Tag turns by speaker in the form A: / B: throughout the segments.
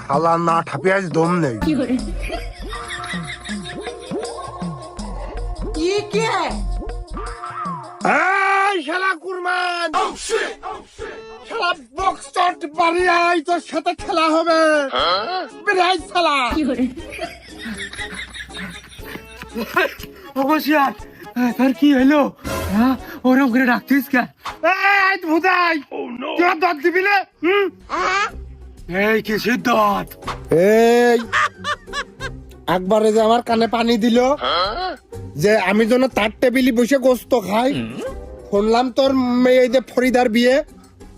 A: খালা না ঠাপিয়ে আজ দম নেই।
B: কি কে?
A: এই শালা কুরমান শালা বক্স চট বাড়ি তোর সাথে খেলা হবে। বেড়াই শালা।
C: অবশ্যই তোর কি হইল? হ্যাঁ ওরম করে ডাকতিস কে?
A: এই ভুদাই তোরা দাঁত দিবি না? হুম?
C: এই কিসের দাঁত
A: এই একবারে যে আমার কানে পানি দিল যে আমি যেন তার টেবিলে বসে গোস্ত খাই। শুনলাম তোর মেয়ে যে ফরিদার বিয়ে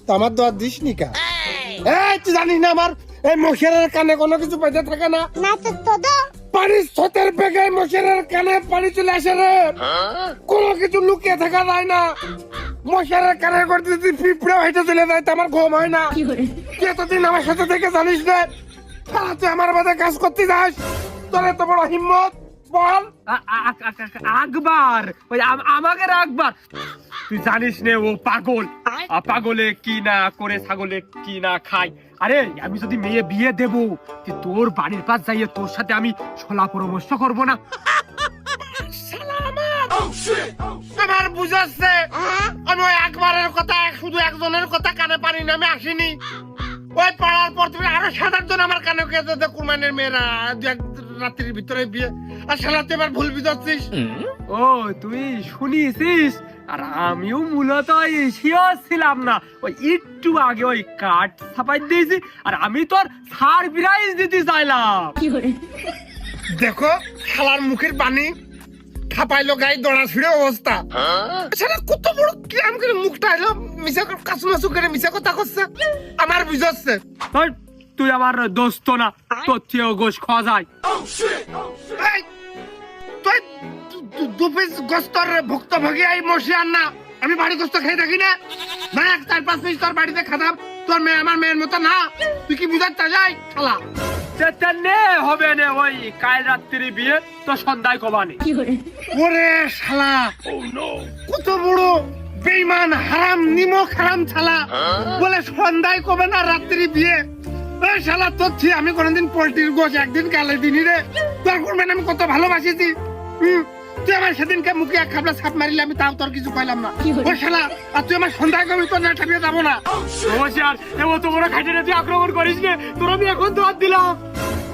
A: তো আমার দাঁত দিস নি কা। এই তুই জানিস না আমার এই মশারের কানে কোনো কিছু বেঁধে থাকে না?
D: না তো তোদো।
A: পানি স্রোতের বেগে মশারের কানে পানি চলে আসে রে। কোনো কিছু লুকিয়ে থাকা যায় না। মশারের যদি পিঁপড়ে হেঁটে চলে যায় তো আমার ঘুম হয় না। তুই এতদিন আমার সাথে থেকে জানিস না তুই আমার বাদে কাজ করতে যাস। তোর এত বড় হিম্মত বল।
C: আ- আ- আ- আ- আকবার ওই আমাকে আকবার। তুই জানিস নে ও পাগল। পাগলে কি না করে ছাগলে কি না খায়। আরে আমি যদি মেয়ে বিয়ে দেব যে তোর বাড়ির পাশ যাইয়ে তোর সাথে আমি সলা পরামর্শ করব না।
A: আমার! বুঝাচ্ছে? আমি ওই একবারের কথা শুধু একজনের কথা কানে পানি নামে আসিনি। ওই পাড়ার পর তুমি আরও সাত আটজন আমার কানে কুরবানের মেয়েরা দু এক রাত্রির ভিতরে বিয়ে। আর শালা তুই এবার ভুল বুঝাচ্ছিস।
C: ও তুই শুনিছিস? আর আমিও মূলত এসেও ছিলাম না ওই একটু আগে ওই কাঠ ছাপাই দিয়েছি আর আমি তোর সার সারপ্রাইজ দিতে চাইলাম।
A: দেখো শালার মুখের পানি খাপাইলো গায়ে দড়া ছিঁড়ে অবস্থা। কত বড় কিরাম করে মুখটা এলো মিশা কাসু মাসু করে মিশা কথা করছে আমার বুঝাচ্ছে।
C: তুই আমার দোস্ত না তোর চেয়েও গোস খাওয়া যায়।
A: তুই দু- দু- দু পিস গোস্তর ভুক্তভোগী এই মশিয়ার না। আমি বাড়ি গোস্ত খেয়ে থাকি না। না এক চার পাঁচ মিনিট তোর বাড়িতে খাতাম। তোর মেয়ে আমার মেয়ের মতো না। তুই কি বুঝাতে যাই শালা
C: চেতে নে হবে নে ওই কাল রাত্রি বিয়ে তো সন্ধ্যায় কবানি।
A: ওরে শালা কত বড় বেইমান হারাম নিমক হারাম শালা বলে সন্ধ্যায় কবে না রাত্রি বিয়ে? শালা তোর আমি কোনোদিন পোল্ট্রির গোছ একদিন কালে দিনই রে। তোর করবেন আমি কত ভালোবাসিছি হুম তুই আমার সেদিনকে মুখে এক খাবলা সাপ মারিলে আমি তাও তোর কিছু পাইলাম না। ও শালা আর তুই আমার সন্ধ্যা কবি তোর না ঠাপিয়ে যাব না।
C: অবশ্যই আর এ তো বড় খাইটে তুই আক্রমণ করিস নে। তোর আমি এখন তো হাত দিলাম।